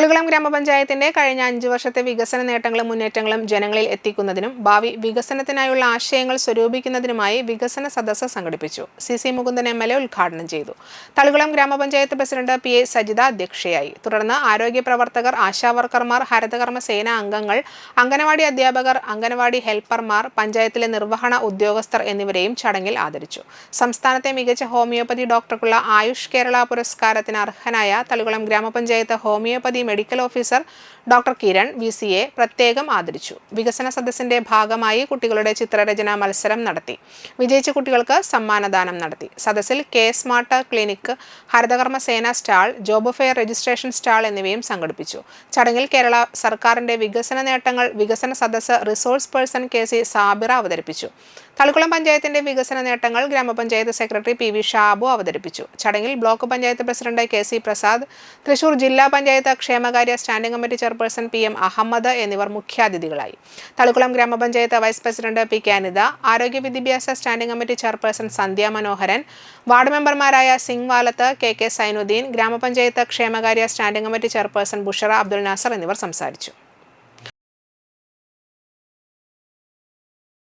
തളികുളം ഗ്രാമപഞ്ചായത്തിന്റെ കഴിഞ്ഞ അഞ്ചു വർഷത്തെ വികസന നേട്ടങ്ങളും മുന്നേറ്റങ്ങളും ജനങ്ങളിൽ എത്തിക്കുന്നതിനും ഭാവി വികസനത്തിനായുള്ള ആശയങ്ങൾ സ്വരൂപിക്കുന്നതിനുമായി വികസന സദസ്സ് സംഘടിപ്പിച്ചു. C C Mukundan M L A ഉദ്ഘാടനം ചെയ്തു. തളികുളം ഗ്രാമപഞ്ചായത്ത് പ്രസിഡന്റ് പി എ സജിത അധ്യക്ഷയായി. തുടർന്ന് ആരോഗ്യ പ്രവർത്തകർ ആശാവർക്കർമാർ ഹരിതകർമ്മ സേന അംഗങ്ങൾ അംഗനവാടി അധ്യാപകർ അംഗനവാടി ഹെൽപ്പർമാർ പഞ്ചായത്തിലെ നിർവഹണ ഉദ്യോഗസ്ഥർ എന്നിവരെയും ചടങ്ങിൽ ആദരിച്ചു. സംസ്ഥാനത്തെ മികച്ച ഹോമിയോപ്പതി ഡോക്ടർക്കുള്ള ആയുഷ് കേരള പുരസ്കാരത്തിന് അർഹനായ തളികുളം ഗ്രാമപഞ്ചായത്ത് homeopathy medical officer doctor Kiran V C A പ്രത്യേകം ആദരിച്ചു. വികസന സദസ്സിന്റെ ഭാഗമായി കുട്ടികളുടെ ചിത്രരചനാ മത്സരം നടത്തി. വിജയിച്ച കുട്ടികൾക്ക് സമ്മാനദാനം നടത്തി. സദസ്സിൽ കെ സ്മാർട്ട് ക്ലിനിക് ഹരിതകർമ്മ സേന stall job fair registration stall എന്നിവയും സംഘടിപ്പിച്ചു. ചടങ്ങിൽ കേരള സർക്കാരിന്റെ വികസന നേട്ടങ്ങൾ വികസന സദസ്സ് resource person K C Sabira അവതരിപ്പിച്ചു. തളിക്കുളം പഞ്ചായത്തിന്റെ വികസന നേട്ടങ്ങൾ ഗ്രാമപഞ്ചായത്ത് സെക്രട്ടറി പി വി ഷാബു അവതരിപ്പിച്ചു. ചടങ്ങിൽ block panchayat president K C Prasad Thrissur ജില്ലാ പഞ്ചായത്ത് ക്ഷേമകാര്യ standing committee chairperson P M Ahmed എന്നിവർ മുഖ്യാതിഥികളായി. തളിക്കുളം ഗ്രാമപഞ്ചായത്ത് vice president P K Anitha ആരോഗ്യ വിദ്യാഭ്യാസ standing committee chairperson Sandhya Manoharan ward മെമ്പർമാരായ സിംഗ് വാലത്ത് കെ കെ സൈനുദ്ദീൻ ഗ്രാമപഞ്ചായത്ത് ക്ഷേമകാര്യ standing committee chairperson Bushara Abdul Nasar എന്നിവർ സംസാരിച്ചു.